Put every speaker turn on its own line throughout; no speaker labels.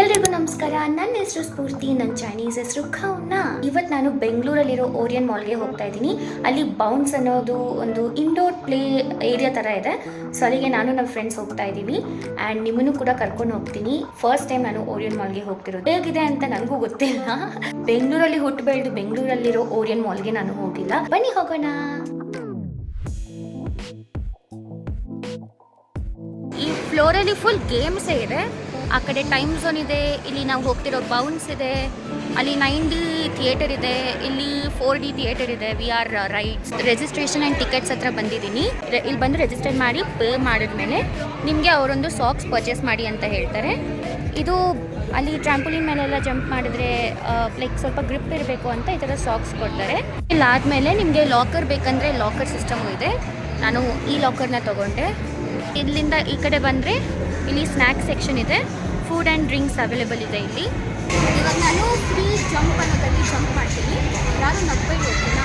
ಎಲ್ರಿಗೂ ನಮಸ್ಕಾರ. ನನ್ನ ಹೆಸರು ಸ್ಫೂರ್ತಿ, ನನ್ನ ಚೈನೀಸ್ ಹೆಸರು ಖೌನ. ಇವತ್ತು ನಾನು ಬೆಂಗಳೂರಲ್ಲಿರೋ ಓರಿಯನ್ ಮಾಲ್ಗೆ ಹೋಗ್ತಾ ಇದ್ದೀನಿ. ಅಲ್ಲಿ ಬೌನ್ಸ್ ಅನ್ನೋದು ಒಂದು ಇಂಡೋರ್ ಪ್ಲೇ ಏರಿಯಾ ಥರ ಇದೆ. ಸೊ ಅಲ್ಲಿಗೆ ನಾನು ನಮ್ಮ ಫ್ರೆಂಡ್ಸ್ ಹೋಗ್ತಾ ಇದ್ದೀವಿ. ಆ್ಯಂಡ್ ನಿಮ್ಮನ್ನು ಕೂಡ ಕರ್ಕೊಂಡು ಹೋಗ್ತೀನಿ. ಫಸ್ಟ್ ಟೈಮ್ ನಾನು ಓರಿಯನ್ ಮಾಲ್ಗೆ ಹೋಗ್ತಿರೋದು. ಹೇಗಿದೆ ಅಂತ ನನಗೂ ಗೊತ್ತಿಲ್ಲ. ಬೆಂಗಳೂರಲ್ಲಿ ಹುಟ್ಟು ಬೆಂಗಳೂರಲ್ಲಿರೋ ಓರಿಯನ್ ಮಾಲ್ಗೆ ನಾನು ಹೋಗಿಲ್ಲ. ಬನ್ನಿ ಹೋಗೋಣ. ಫ್ಲೋರಲ್ಲಿ ಫುಲ್ ಗೇಮ್ಸೇ ಇದೆ. ಆ ಕಡೆ ಟೈಮ್ ಝೋನ್ ಇದೆ, ಇಲ್ಲಿ ನಾವು ಹೋಗ್ತಿರೋ ಬೌನ್ಸ್ ಇದೆ. ಅಲ್ಲಿ ನೈನ್ ಡಿ ಥಿಯೇಟರ್ ಇದೆ, ಇಲ್ಲಿ ಫೋರ್ ಡಿ ಥಿಯೇಟರ್ ಇದೆ V R rides registration and tickets ಹತ್ರ ಬಂದಿದ್ದೀನಿ. ಇಲ್ಲಿ ಬಂದು ರಿಜಿಸ್ಟರ್ ಮಾಡಿ ಪೇ ಮಾಡಿದ್ಮೇಲೆ ನಿಮಗೆ ಅವರೊಂದು ಸಾಕ್ಸ್ ಪರ್ಚೇಸ್ ಮಾಡಿ ಅಂತ ಹೇಳ್ತಾರೆ. ಇದು ಅಲ್ಲಿ ಟ್ರಾಂಪೋಲಿನ್ ಮೇಲೆಲ್ಲ ಜಂಪ್ ಮಾಡಿದ್ರೆ ಲೈಕ್ ಸ್ವಲ್ಪ ಗ್ರಿಪ್ ಇರಬೇಕು ಅಂತ ಈ ಥರ ಸಾಕ್ಸ್ ಕೊಡ್ತಾರೆ. ಇಲ್ಲಾದಮೇಲೆ ನಿಮಗೆ ಲಾಕರ್ ಬೇಕಂದರೆ ಲಾಕರ್ ಸಿಸ್ಟಮು ಇದೆ. ನಾನು ಈ ಲಾಕರ್ನ ತೊಗೊಂಡೆ. ಇಲ್ಲಿಂದ ಈ ಕಡೆ ಬಂದರೆ ಇಲ್ಲಿ ಸ್ನ್ಯಾಕ್ ಸೆಕ್ಷನ್ ಇದೆ. ಫುಡ್ ಆ್ಯಂಡ್ ಡ್ರಿಂಕ್ಸ್ ಅವೈಲೇಬಲ್ ಇದೆ ಇಲ್ಲಿ. ಇವಾಗ ನಾನು ಫ್ರೀ ಜಂಪ್ ಅನ್ನೋದಲ್ಲಿ ಜಂಪ್ ಮಾಡ್ತೀನಿ. ಯಾರು ನಗ್ಬೇಡಿ ಓಕೆನಾ?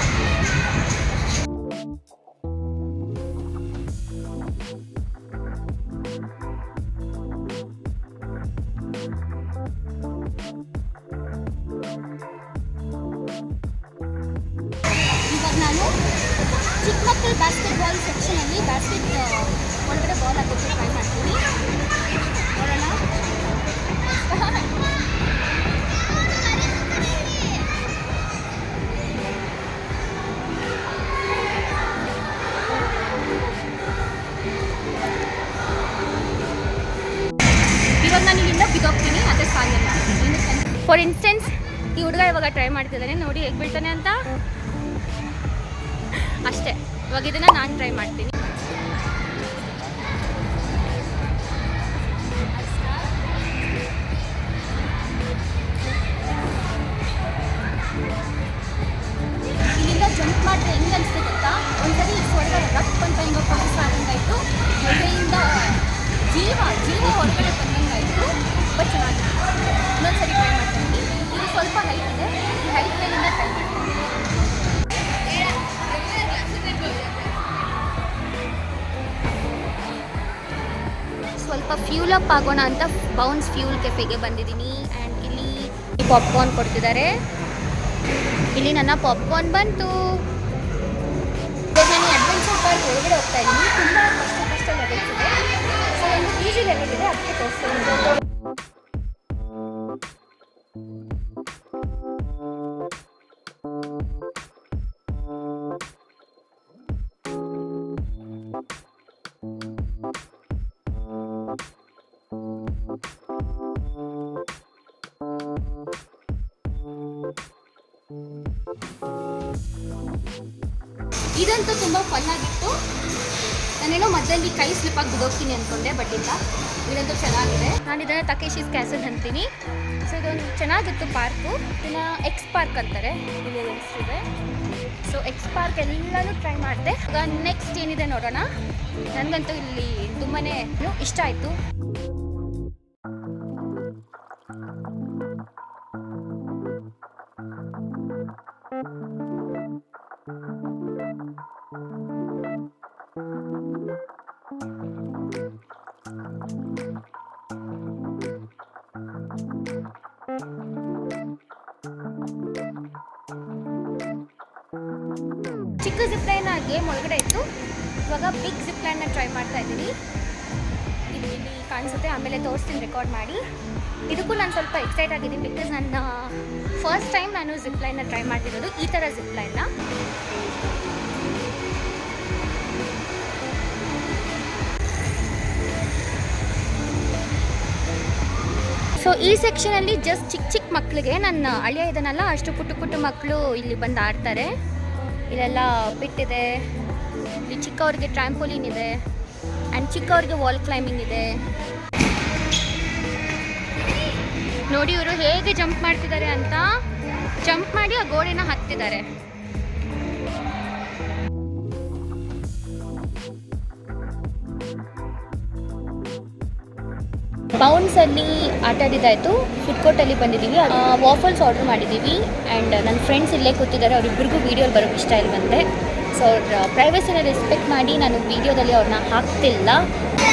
ಇವಾಗ ನಾನು ಚಿಕ್ಕ ಮಕ್ಕಳ ಬ್ಯಾಸ್ಕೆಟ್ಬಾಲ್ ಸೆಕ್ಷನಲ್ಲಿ ಬಾಸ್ಕೆಟ್ ಒಳಗಡೆ ಬಾಲ್ ಹಾಕೋಕ್ಕೆ ಟ್ರೈ ಮಾಡ್ತೀನಿ. ನೋಡೋಣ. ಇವಾಗ ನಾನು ಫಾರ್ ಇನ್ಸ್ಟೆನ್ಸ್ ಈ ಹುಡುಗ ಇವಾಗ ಟ್ರೈ ಮಾಡ್ತಿದ್ದಾನೆ, ನೋಡಿ ಹೇಗೆ ಬೀಳ್ತಾನೆ ಅಂತ. ಅಷ್ಟೇ. ಇವಾಗ ಇದನ್ನ ನಾನು ಟ್ರೈ ಮಾಡ್ತೀನಿ. ಫ್ಯೂಲ್ ಅಪ್ ಆಗೋಣ ಅಂತ ಬೌನ್ಸ್ ಫ್ಯೂಲ್ ಕೆಫೆಗೆ ಬಂದಿದ್ದೀನಿ. ಆ್ಯಂಡ್ ಇಲ್ಲಿ ಪಾಪ್ಕಾರ್ನ್ ಕೊಡ್ತಿದ್ದಾರೆ. ಇಲ್ಲಿ ನನ್ನ ಪಾಪ್ಕಾರ್ನ್ ಬಂತು. ನಾನು ಅಡ್ವೆಂಚರ್ ಪಾರ್ಕ್ ಒಳಗಡೆ ಹೋಗ್ತಾ ಇದ್ದೀನಿ. ತುಂಬ ಕಷ್ಟ ಕಷ್ಟ ಲೆವೆಲ್ಸ್ ಸೊ ಒಂದು ಈಜಿ ಲೆವೆಲ್ ಇದೆ. ಅದಕ್ಕೆ ತೋರಿಸ್ತೀನಿ. ಇದಂತೂ ತುಂಬ ಫನ್ ಆಗಿತ್ತು. ನಾನೇನೋ ಮಧ್ಯದಲ್ಲಿ ಕೈ ಸ್ಲಿಪ್ ಆಗಿ ಬಿದ್ದೋಗ್ತೀನಿ ಅಂದ್ಕೊಂಡೆ ಬಟ್ ಇಲ್ಲ. ಇದಂತೂ ಚೆನ್ನಾಗಿದೆ. ನಾನು ಇದನ್ನು ತಕೇಶಿಸ್ ಕ್ಯಾಸಲ್ ಅಂತೀನಿ ಸೊ ಇದೊಂದು ಚೆನ್ನಾಗಿತ್ತು ಪಾರ್ಕು ಇನ್ನು ಎಕ್ಸ್ ಪಾರ್ಕ್ ಅಂತಾರೆ. ಇಲ್ಲಿ ಹೆಸರಿದೆ ಸೊ ಎಕ್ಸ್ ಪಾರ್ಕ್ ಎಲ್ಲನೂ ಟ್ರೈ ಮಾಡಿದೆ. ಈಗ ನೆಕ್ಸ್ಟ್ ಏನಿದೆ ನೋಡೋಣ. ನನಗಂತೂ ಇಲ್ಲಿ ತುಂಬಾ ಇಷ್ಟ ಆಯಿತು. ಗೇಮ್ ಒಳಗಡೆ ಇತ್ತು ಇವಾಗ ಬಿಗ್ ಜಿಪ್ ಲೈನ್ನ ಟ್ರೈ ಮಾಡ್ತಾ ಇದ್ದೀನಿ. ಇಲ್ಲಿ ಇಲ್ಲಿ ಕಾಣಿಸುತ್ತೆ, ಆಮೇಲೆ ತೋರಿಸ್ತೀನಿ ರೆಕಾರ್ಡ್ ಮಾಡಿ. ಇದಕ್ಕೂ ನಾನು ಸ್ವಲ್ಪ ಎಕ್ಸೈಟ್ ಆಗಿದ್ದೀನಿ ಬಿಕಾಸ್ ನನ್ನ ಫಸ್ಟ್ ಟೈಮ್ ನಾನು ಜಿಪ್ ಲೈನ್ನ ಟ್ರೈ ಮಾಡ್ತಿರೋದು ಈ ಥರ ಜಿಪ್ ಲೈನ್ನ ಸೊ ಈ ಸೆಕ್ಷನಲ್ಲಿ ಜಸ್ಟ್ ಚಿಕ್ಕ ಚಿಕ್ಕ ಮಕ್ಕಳಿಗೆ ನನ್ನ ಅಳಿಯ ಇದನ್ನಲ್ಲ ಅಷ್ಟು ಪುಟ್ಟ ಪುಟ್ಟ ಮಕ್ಕಳು ಇಲ್ಲಿ ಬಂದು ಆಡ್ತಾರೆ. ಇಲ್ಲೆಲ್ಲ ಬಿಟ್ಟಿದೆ. ಇಲ್ಲಿ ಚಿಕ್ಕವ್ರಿಗೆ ಟ್ರಾಂಪೋಲಿನ್ ಇದೆ. ಆ್ಯಂಡ್ ಚಿಕ್ಕವ್ರಿಗೆ ವಾಲ್ ಕ್ಲೈಂಬಿಂಗ್ ಇದೆ. ನೋಡಿ ಇವರು ಹೇಗೆ ಜಂಪ್ ಮಾಡ್ತಿದ್ದಾರೆ ಅಂತ. ಜಂಪ್ ಮಾಡಿ ಆ ಗೋಡೆನ ಹತ್ತಿದ್ದಾರೆ. ಬೌನ್ಸ್ ಅಲ್ಲಿ ಆಟ ಆಡಿದ್ದಾಯಿತು. ಫುಡ್ ಕೋರ್ಟಲ್ಲಿ ಬಂದಿದ್ದೀವಿ. ವಾಫಲ್ಸ್ ಆರ್ಡರ್ ಮಾಡಿದ್ದೀವಿ. ಆ್ಯಂಡ್ ನನ್ನ ಫ್ರೆಂಡ್ಸ್ ಇಲ್ಲೇ ಕೂತಿದ್ದಾರೆ. ಅವರಿಬ್ಬರಿಗೂ ವೀಡಿಯೋಲಿ ಬರೋಕ್ಕೆ ಇಷ್ಟ ಇಲ್ವಂತೆ. ಸೊ ಅವ್ರ ಪ್ರೈವಸಿನ ರೆಸ್ಪೆಕ್ಟ್ ಮಾಡಿ ನಾನು ವೀಡಿಯೋದಲ್ಲಿ ಅವ್ರನ್ನ ಹಾಕ್ತಿಲ್ಲ.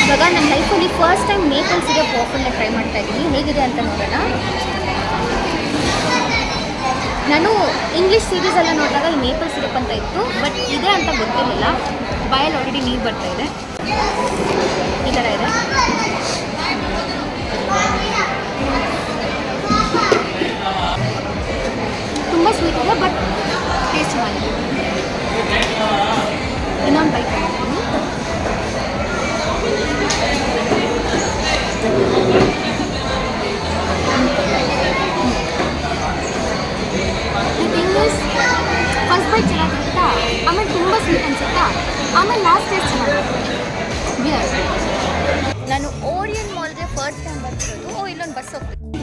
ಇವಾಗ ನನ್ನ ಲೈಫಲ್ಲಿ ಫಸ್ಟ್ ಟೈಮ್ ಮೇಪಲ್ ಸಿರಪ್ ವಾಫಲ್ನ ಟ್ರೈ ಮಾಡ್ತಾ ಇದ್ದೀನಿ. ಹೇಗಿದೆ ಅಂತ ನೋಡೋಣ. ನಾನು ಇಂಗ್ಲೀಷ್ ಸೀರೀಸ್ ಎಲ್ಲ ನೋಡಿದಾಗ ಈ ಮೇಪಲ್ ಸಿರಪ್ ಅಂತ ಇತ್ತು. ಬಟ್ ಇದೆ ಅಂತ ಗೊತ್ತಿರಲಿಲ್ಲ. ಬಾಯಲ್ಲಿ ಆಲ್ರೆಡಿ ನೀರು ಬರ್ತಾ ಇದೆ. ಈ ಥರ ಇದೆ.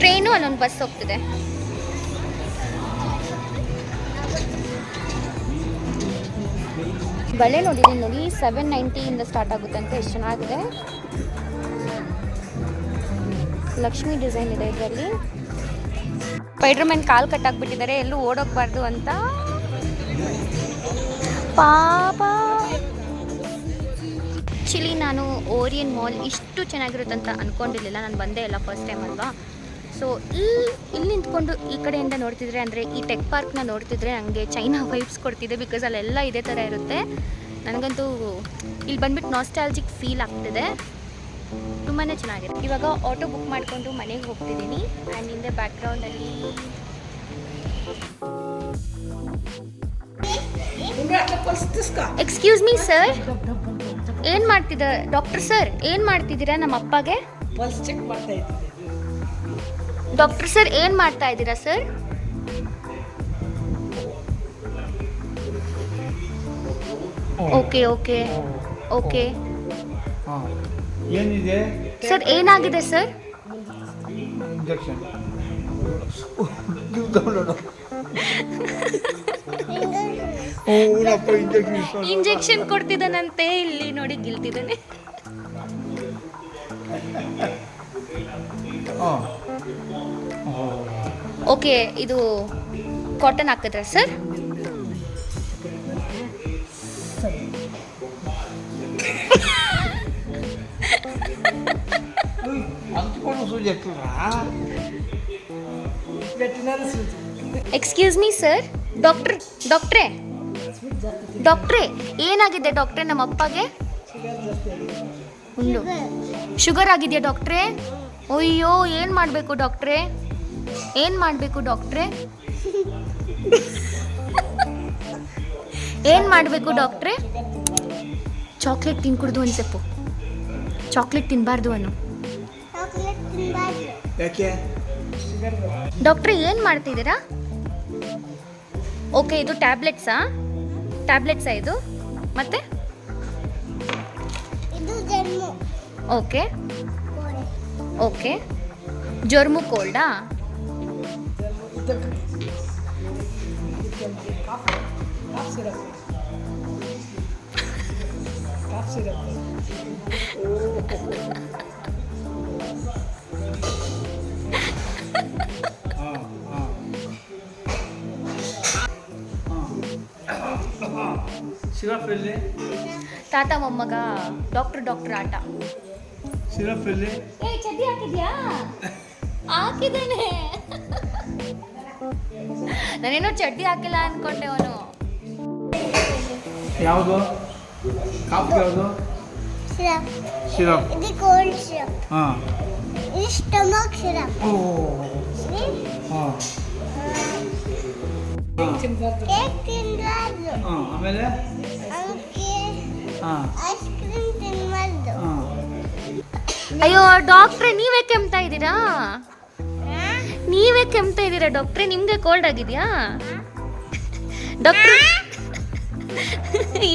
ಟ್ರೈನು ಅಲ್ಲೊಂದು ಬಸ್ ಹೋಗ್ತಿದೆ. ಬಳೆ ನೋಡಿದ್ದೀನಿ ನೋಡಿ ಸೆವೆನ್ ನೈಂಟಿಯಿಂದ ಸ್ಟಾರ್ಟ್ ಆಗುತ್ತೆ ಅಂತ ಎಷ್ಟು ಚೆನ್ನಾಗಿದೆ. ಲಕ್ಷ್ಮಿ ಡಿಸೈನ್ ಇದೆ ಇದರಲ್ಲಿ. ಸ್ಪೈಡರ್ ಮ್ಯಾನ್ ಕಾಲು ಕಟ್ಟಾಕ್ಬಿಟ್ಟಿದ್ದಾರೆ, ಎಲ್ಲೂ ಓಡೋಗ್ಬಾರ್ದು ಅಂತ. ಪಾಪ. ಆ್ಯಕ್ಚುಲಿ ನಾನು ಓರಿಯನ್ ಮಾಲ್ ಇಷ್ಟು ಚೆನ್ನಾಗಿರುತ್ತಂತ ಅಂದ್ಕೊಂಡಿರಲಿಲ್ಲ ನಾನು ಬಂದೇ ಇಲ್ಲ ಫಸ್ಟ್ ಟೈಮ್ ಅಲ್ವಾ. ಸೊ ಈ ಇಲ್ಲಿ ನಿಂತ್ಕೊಂಡು ಈ ಕಡೆಯಿಂದ ನೋಡ್ತಿದ್ರೆ ಅಂದರೆ ಈ ಟೆಕ್ ಪಾರ್ಕ್ನ ನೋಡ್ತಿದ್ರೆ ನನಗೆ ಚೈನಾ ವೈಬ್ಸ್ ಕೊಡ್ತಿದೆ ಬಿಕಾಸ್ ಅಲ್ಲೆಲ್ಲ ಇದೇ ಥರ ಇರುತ್ತೆ. ನನಗಂತೂ ಇಲ್ಲಿ ಬಂದ್ಬಿಟ್ಟು ನಾಸ್ಟಾಲ್ಜಿಕ್ ಫೀಲ್ ಆಗ್ತಿದೆ. ತುಂಬಾ ಚೆನ್ನಾಗಿದೆ. ಇವಾಗ ಆಟೋ ಬುಕ್ ಮಾಡಿಕೊಂಡು ಮನೆಗೆ ಹೋಗ್ತಿದ್ದೀನಿ. ಆ್ಯಂಡ್ ಹಿಂದೆ ಬ್ಯಾಕ್ಗ್ರೌಂಡಲ್ಲಿ ಎಕ್ಸ್ಕ್ಯೂಸ್ ಮೀ ಸರ್ ಏನು ಮಾಡ್ತಿದ್ದ? ಡಾಕ್ಟರ್ ಸರ್ ಏನು ಮಾಡ್ತಿದ್ದೀರಾ ನಮ್ಮ ಅಪ್ಪಗೆ?
ಪಲ್ಸ್ ಚೆಕ್ ಮಾಡ್ತಾ
ಡಾಕ್ಟರ್ ಸರ್ ಏನು ಮಾಡ್ತಾ ಇದ್ದೀರಾ ಸರ್? Okay okay okay.
ಏನಿದೆ?
ಸರ್ ಏನಾಗಿದೆ ಸರ್?
ಇಂಜೆಕ್ಷನ್. ಇಂಜೆಕ್ಷನ್
ಕೊಡ್ತಿದ್ದಾನಂತೆ ಇಲ್ಲಿ ನೋಡಿ ಗಿಲ್ತಿದ್ದಾನೆ.
ಹಾಂ.
ಓಕೆ, ಇದು ಕಾಟನ್ ಹಾಕಿದ್ರ sir excuse me sir doctor ಡಾಕ್ಟ್ರೇ ಡಾಕ್ಟ್ರೇ ಏನಾಗಿದೆ ಡಾಕ್ಟ್ರೆ ನಮ್ಮ ಅಪ್ಪಗೆ? ಶುಗರ್ ಆಗಿದೆಯಾ ಡಾಕ್ಟ್ರೇ ಅಯ್ಯೋ, ಏನು ಮಾಡಬೇಕು ಡಾಕ್ಟ್ರೇ ಏನು ಮಾಡಬೇಕು ಡಾಕ್ಟ್ರೇ? ಏನು ಮಾಡಬೇಕು ಡಾಕ್ಟ್ರೇ? ಚಾಕ್ಲೇಟ್ ತಿನ್ಕುಡ್ದು ಅನ್ಸಪ್ಪು ಸೆಪ್ಪು. ಚಾಕ್ಲೇಟ್ ತಿನ್ನಬಾರ್ದು ಅನ್ನು.
ಯಾಕೆ?
ಡಾಕ್ಟ್ರೆ ಏನು ಮಾಡ್ತಿದ್ದೀರಾ? ಓಕೆ ಇದು ಟ್ಯಾಬ್ಲೆಟ್ಸಾ? ಟ್ಯಾಬ್ಲೆಟ್ಸಾ ಇದು? ಮತ್ತೆ? ಓಕೆ. ಓಕೆ. ಜೊರ್ಮು ಕೋಲ್ಡಾ?
ಇದಕ್ಕೆ cough cough syrup cough syrup
ಹಾಂ ಹಾಂ ಹಾಂ ಸಿರಪ್ ಎಲ್ಲಿ
ತಾತ ಮೊಮ್ಮಗ ಡಾಕ್ಟ್ರ್ ಡಾಕ್ಟ್ರ್ ಆಟ.
ಸಿರಪ್ ಎಲ್ಲಿ
ಏ ಚಡ್ಡಿ ಹಾಕಿದ್ಯಾ? ಹಾಕಿದ್ದಾನೆ. ನಾನೇನೋ ಚಡ್ಡಿ ಹಾಕಿಲ್ಲ ಅನ್ಕೊಂಡೆ ಅವನು.
ಯಾವುದು? ಕಾಫಿ ಯಾವುದು?
ಸಿರಪ್. ಇದು ಕೋಲ್ಡ್ ಸಿರಪ್.
ಹಾಂ.
ಇದು ಸ್ಟಮಕ್ ಸಿರಪ್.
ಓ. ಹಾಂ ಹಾಂ.
ತಿನ್ಬಾರ್ದು
ಕೇಕ್ ತಿನ್ನಬಾರ್ದು
ಹಾಂ ಆಮೇಲೆ? ಹಾಂ.
ಐಸ್ ಕ್ರೀಮ್
ಅಯ್ಯೋ ಡಾಕ್ಟ್ರೆ ನೀವೇ ಕೆಮ್ತಾ ಇದ್ದೀರಾ? ನೀವೇ ಕೆಮ್ತಾ ಇದ್ದೀರಾ? ಡಾಕ್ಟ್ರೆ, ನಿಮ್ಗೆ ಕೋಲ್ಡ್ ಆಗಿದೆಯಾ? ಡಾಕ್ಟ್ರ್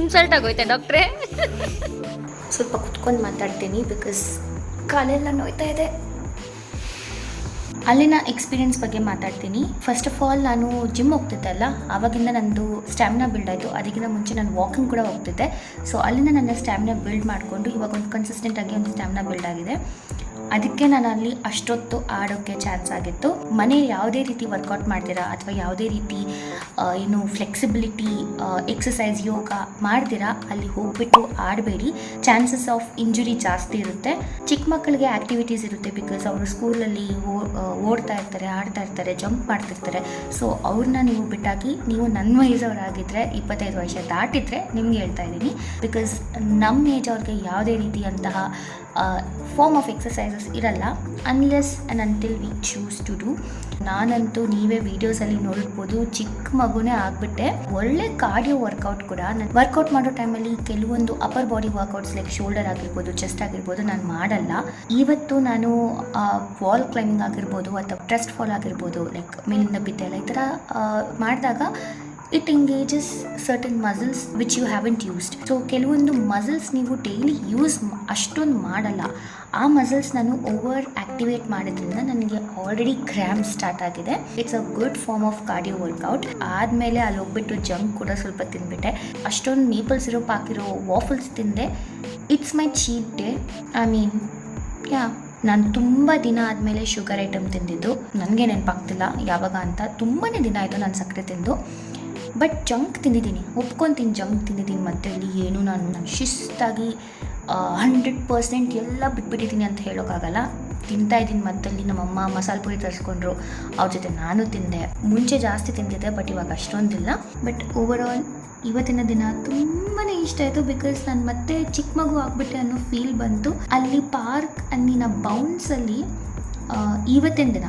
ಇನ್ಸಲ್ಟ್ ಆಗೋಯ್ತಾ ಡಾಕ್ಟ್ರೆ? ಸ್ವಲ್ಪ ಕುತ್ಕೊಂಡು ಮಾತಾಡ್ತೀನಿ ಬಿಕಾಸ್ ಕಾಲೆಲ್ಲ ನೋಯ್ತಾ ಇದೆ. ಅಲ್ಲಿನ ಎಕ್ಸ್ಪೀರಿಯನ್ಸ್ ಬಗ್ಗೆ ಮಾತಾಡ್ತೀನಿ. ಫಸ್ಟ್ ಆಫ್ ಆಲ್ ನಾನು ಜಿಮ್ ಹೋಗ್ತಿದ್ದಲ್ಲ ಆವಾಗಿಂದ ನಂದು ಸ್ಟ್ಯಾಮಿನಾ ಬಿಲ್ಡ್ ಆಯಿತು. ಅದಕ್ಕಿಂತ ಮುಂಚೆ ನಾನು ವಾಕಿಂಗ್ ಕೂಡ ಹೋಗ್ತಿದ್ದೆ. ಸೊ ಅಲ್ಲಿಂದ ನನ್ನ ಸ್ಟ್ಯಾಮಿನಾ ಬಿಲ್ಡ್ ಮಾಡಿಕೊಂಡು ಇವಾಗ ಒಂದು ಕನ್ಸಿಸ್ಟೆಂಟ್ ಆಗಿ ಒಂದು ಸ್ಟ್ಯಾಮಿನಾ ಬಿಲ್ಡ್ ಆಗಿದೆ. ಅದಕ್ಕೆ ನಾನು ಅಲ್ಲಿ ಅಷ್ಟೊತ್ತು ಆಡೋಕ್ಕೆ ಚಾನ್ಸ್ ಆಗಿತ್ತು. ಮನೆ ಯಾವುದೇ ರೀತಿ ವರ್ಕೌಟ್ ಮಾಡ್ತೀರಾ ಅಥವಾ ಯಾವುದೇ ರೀತಿ ಏನು ಫ್ಲೆಕ್ಸಿಬಿಲಿಟಿ ಎಕ್ಸಸೈಸ್ ಯೋಗ ಮಾಡ್ತೀರಾ, ಅಲ್ಲಿ ಹೋಗ್ಬಿಟ್ಟು ಆಡಬೇಡಿ. ಚಾನ್ಸಸ್ ಆಫ್ ಇಂಜುರಿ ಜಾಸ್ತಿ ಇರುತ್ತೆ. ಚಿಕ್ಕ ಮಕ್ಕಳಿಗೆ ಆ್ಯಕ್ಟಿವಿಟೀಸ್ ಇರುತ್ತೆ ಬಿಕಾಸ್ ಅವರು ಸ್ಕೂಲಲ್ಲಿ ಓಡ್ತಾ ಇರ್ತಾರೆ, ಆಡ್ತಾ ಇರ್ತಾರೆ ಜಂಪ್ ಮಾಡ್ತಿರ್ತಾರೆ. ಸೊ ಅವ್ರನ್ನ ನೀವು ಬಿಟ್ಟಾಗಿ ನೀವು ನನ್ನ ವಯಸ್ಸವರಾಗಿದ್ದರೆ ಇಪ್ಪತ್ತೈದು ವರ್ಷ ದಾಟಿದ್ರೆ ನಿಮ್ಗೆ ಹೇಳ್ತಾ ಇದ್ದೀನಿ. ಬಿಕಾಸ್ ನಮ್ಮ ಏಜ್ ಅವ್ರಿಗೆ ಯಾವುದೇ ರೀತಿಯಂತಹ ಫಾರ್ಮ್ ಆಫ್ ಎಕ್ಸಸೈಸಸ್ ಇರಲ್ಲ. Unless and until we choose to do ನಾನಂತೂ ನೀವೇ ವೀಡಿಯೋಸಲ್ಲಿ ನೋಡ್ಬೋದು, ಚಿಕ್ಕ ಮಗುನೇ ಆಗ್ಬಿಟ್ಟೆ. ಒಳ್ಳೆ ಕಾರ್ಡಿಯೋ ವರ್ಕೌಟ್ ಕೂಡ. ನಾನು ವರ್ಕೌಟ್ ಮಾಡೋ ಟೈಮಲ್ಲಿ ಕೆಲವೊಂದು upper body workouts like shoulder ಆಗಿರ್ಬೋದು ಚೆಸ್ಟ್ ಆಗಿರ್ಬೋದು ನಾನು ಮಾಡಲ್ಲ. ಇವತ್ತು ನಾನು ವಾಲ್ ಕ್ಲೈಂಬಿಂಗ್ ಆಗಿರ್ಬೋದು ಅಥವಾ ಟ್ರಸ್ಟ್ ಫಾಲ್ ಆಗಿರ್ಬೋದು ಲೈಕ್ ಮೇಲಿಂದ ಬಿದ್ದೆಲ್ಲ ಈ ಥರ ಮಾಡಿದಾಗ it engages certain muscles which you haven't used so ಕೆಲವೊಂದು ಮಸಲ್ಸ್ ನೀವು ಡೈಲಿ ಯೂಸ್ ಅಷ್ಟೊಂದು ಮಾಡಲ್ಲ. ಆ ಮಸಲ್ಸ್ ನಾನು ಓವರ್ ಆಕ್ಟಿವೇಟ್ ಮಾಡೋದ್ರಿಂದ ನನಗೆ ಆಲ್ರೆಡಿ ಕ್ರ್ಯಾಮ್ ಸ್ಟಾರ್ಟ್ ಆಗಿದೆ. It's a good form of cardio workout ಆದಮೇಲೆ ಅಲ್ಲಿ ಹೋಗ್ಬಿಟ್ಟು ಜಂಕ್ ಕೂಡ ಸ್ವಲ್ಪ ತಿಂದ್ಬಿಟ್ಟೆ ಅಷ್ಟೊಂದು ಮೇಪಲ್ ಸಿರಪ್ ಹಾಕಿರೋ ವಾಫಲ್ಸ್ ತಿಂದೆ. It's my cheat day I mean yeah ನಾನು ತುಂಬ ದಿನ ಆದಮೇಲೆ ಶುಗರ್ ಐಟಮ್ ತಿಂದಿದ್ದು. ನನಗೆ ನೆನಪಾಗ್ತಿಲ್ಲ ಯಾವಾಗ ಅಂತ. ತುಂಬಾ ದಿನ ಆಯಿತು ನಾನು ಸಕ್ಕರೆ ತಿಂದು. ಬಟ್ ಜಂಕ್ ತಿಂದಿದ್ದೀನಿ. ಒಪ್ಕೊತೀನಿ ಜಂಕ್ ತಿಂದಿದ್ದೀನಿ. ಮತ್ತೆ ಇಲ್ಲಿ ಏನು ನಾನು ನಾನು ಶಿಸ್ತಾಗಿ ಹಂಡ್ರೆಡ್ ಪರ್ಸೆಂಟ್ ಎಲ್ಲ ಬಿಟ್ಬಿಟ್ಟಿದ್ದೀನಿ ಅಂತ ಹೇಳೋಕ್ಕಾಗಲ್ಲ ತಿಂತಾ ಇದ್ದೀನಿ ಮತ್ತಲ್ಲಿ ನಮ್ಮಮ್ಮ ಮಸಾಲೆ ಪುರಿ ತರಿಸ್ಕೊಂಡ್ರು. ಅವ್ರ ಜೊತೆ ನಾನು ತಿಂದೆ. ಮುಂಚೆ ಜಾಸ್ತಿ ತಿಂದಿದ್ದೆ ಬಟ್ ಇವಾಗ ಅಷ್ಟೊಂದಿಲ್ಲ. ಬಟ್ ಓವರ್ ಆಲ್ ಇವತ್ತಿನ ದಿನ ತುಂಬಾ ಇಷ್ಟ ಆಯಿತು ಬಿಕಾಸ್ ನಾನು ಮತ್ತೆ ಚಿಕ್ಕ ಮಗು ಆಗ್ಬಿಟ್ಟೆ ಅನ್ನೋ ಫೀಲ್ ಬಂತು. ಅಲ್ಲಿ ಪಾರ್ಕ್ ಅನ್ನಿನ ಬೌನ್ಸಲ್ಲಿ ಇವತ್ತಿನ ದಿನ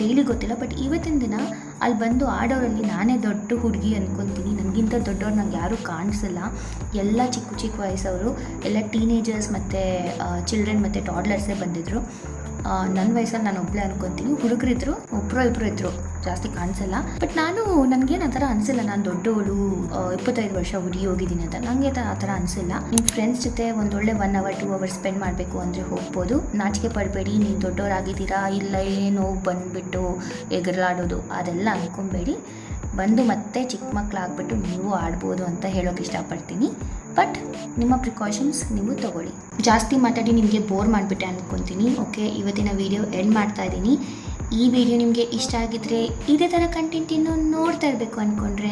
ಡೈಲಿ ಗೊತ್ತಿಲ್ಲ ಬಟ್ ಇವತ್ತಿನ ದಿನ ಅಲ್ಲಿ ಬಂದು ಆಡೋರಲ್ಲಿ ನಾನೇ ದೊಡ್ಡ ಹುಡುಗಿ ಅಂದ್ಕೊತೀನಿ ನನಗಿಂತ ದೊಡ್ಡವ್ರು ನಂಗೆ ಯಾರೂ ಕಾಣಿಸಲ್ಲ. ಎಲ್ಲ ಚಿಕ್ಕ ಚಿಕ್ಕ ವಯಸ್ಸವರು, ಎಲ್ಲ ಟೀನೇಜರ್ಸ್ ಮತ್ತು ಚಿಲ್ಡ್ರನ್ ಮತ್ತು ಟಾಡ್ಲರ್ಸೇ ಬಂದಿದ್ದರು ನನ್ನ ವಯಸ್ಸಲ್ಲಿ ನಾನು ಒಬ್ಬಳೇ ಅನ್ಕೊತೀನಿ. ಹುಡುಗರಿದ್ರು ಒಬ್ರು ಇಬ್ರು ಇದ್ರು. ಜಾಸ್ತಿ ಕಾಣಿಸಲ್ಲ. ಬಟ್ ನಾನು ನನಗೇನು ಆ ಥರ ಅನಿಸಿಲ್ಲ. ನಾನು ದೊಡ್ಡವಳು ಇಪ್ಪತ್ತೈದು ವರ್ಷ ಹುಡುಗಿ ಹೋಗಿದ್ದೀನಿ ಅಂತ. ನನಗೆ ಆ ಥರ ಅನಿಸಿಲ್ಲ. ನಿಮ್ಮ ಫ್ರೆಂಡ್ಸ್ ಜೊತೆ ಒಂದೊಳ್ಳೆ one hour two hour spend ಮಾಡಬೇಕು ಅಂದರೆ ಹೋಗ್ಬೋದು. ನಾಚಿಕೆ ಪಡಬೇಡಿ. ನೀವು ದೊಡ್ಡವರಾಗಿದ್ದೀರಾ ಇಲ್ಲ, ಏನೋ ಬಂದುಬಿಟ್ಟು ಎಗರಲಾಡೋದು ಅದೆಲ್ಲ ಅಂದ್ಕೊಬೇಡಿ ಬಂದು ಮತ್ತೆ ಚಿಕ್ಕ ಮಕ್ಕಳಾಗ್ಬಿಟ್ಟು ನೀವು ಆಡ್ಬೋದು ಅಂತ ಹೇಳೋಕೆ ಇಷ್ಟಪಡ್ತೀನಿ. ಬಟ್ ನಿಮ್ಮ ಪ್ರಿಕಾಷನ್ಸ್ ನೀವು ತಗೊಳ್ಳಿ. ಜಾಸ್ತಿ ಮಾತಾಡಿ ನಿಮಗೆ ಬೋರ್ ಮಾಡಿಬಿಟ್ಟೆ ಅಂದ್ಕೊತೀನಿ ಓಕೆ ಇವತ್ತಿನ ವಿಡಿಯೋ ಎಂಡ್ ಮಾಡ್ತಾ ಇದ್ದೀನಿ. ಈ ವಿಡಿಯೋ ನಿಮಗೆ ಇಷ್ಟ ಆಗಿದ್ರೆ ಇದೇ ಥರ ಕಂಟೆಂಟ್ ಇನ್ನೂ ನೋಡ್ತಾ ಇರಬೇಕು ಅಂದ್ಕೊಂಡ್ರೆ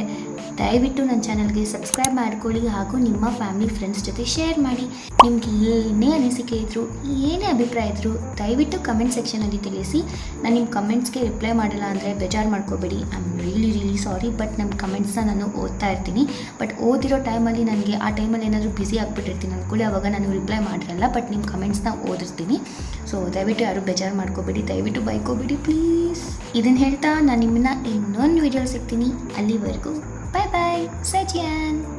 ದಯವಿಟ್ಟು ನನ್ನ ಚಾನಲ್ಗೆ ಸಬ್ಸ್ಕ್ರೈಬ್ ಮಾಡ್ಕೊಳ್ಳಿ ಹಾಗೂ ನಿಮ್ಮ ಫ್ಯಾಮಿಲಿ ಫ್ರೆಂಡ್ಸ್ ಜೊತೆ ಶೇರ್ ಮಾಡಿ. ನಿಮಗೆ ಏನೇ ಅನಿಸಿಕೆ ಇದ್ದರೂ ಏನೇ ಅಭಿಪ್ರಾಯ ಇದ್ದರೂ ದಯವಿಟ್ಟು ಕಮೆಂಟ್ ಸೆಕ್ಷನಲ್ಲಿ ತಿಳಿಸಿ. ನಾನು ನಿಮ್ಮ ಕಮೆಂಟ್ಸ್ಗೆ ರಿಪ್ಲೈ ಮಾಡಿಲ್ಲ ಅಂದರೆ ಬೇಜಾರು ಮಾಡ್ಕೋಬೇಡಿ. I am really really sorry but ನಮ್ಮ ಕಮೆಂಟ್ಸ್ನ ನಾನು ಓದ್ತಾ ಇರ್ತೀನಿ. ಬಟ್ ಓದಿರೋ ಟೈಮಲ್ಲಿ ನನಗೆ ಆ ಟೈಮಲ್ಲಿ ಏನಾದರೂ ಬ್ಯುಸಿ ಆಗಿಬಿಟ್ಟಿರ್ತೀನಿ ಅಂದ್ಕೊಳ್ಳಿ ಅವಾಗ ನಾನು ರಿಪ್ಲೈ ಮಾಡಿರಲ್ಲ ಬಟ್ ನಿಮ್ಮ ಕಮೆಂಟ್ಸ್ನ ಓದಿರ್ತೀನಿ. ಸೊ ದಯವಿಟ್ಟು ಯಾರು ಬೇಜಾರು ಮಾಡ್ಕೋಬೇಡಿ. ದಯವಿಟ್ಟು ಬೈಕೋಬೇಡಿ. ಪ್ಲೀಸ್ ಇದನ್ನು ಹೇಳ್ತಾ ನಾನು ನಿಮ್ಮನ್ನ ಇನ್ನೊಂದು ವಿಡಿಯೋ ಸಿಗ್ತೀನಿ. ಅಲ್ಲಿವರೆಗೂ ಬಾಯ್ ಬಾಯ್ ಸಚಿಯನ್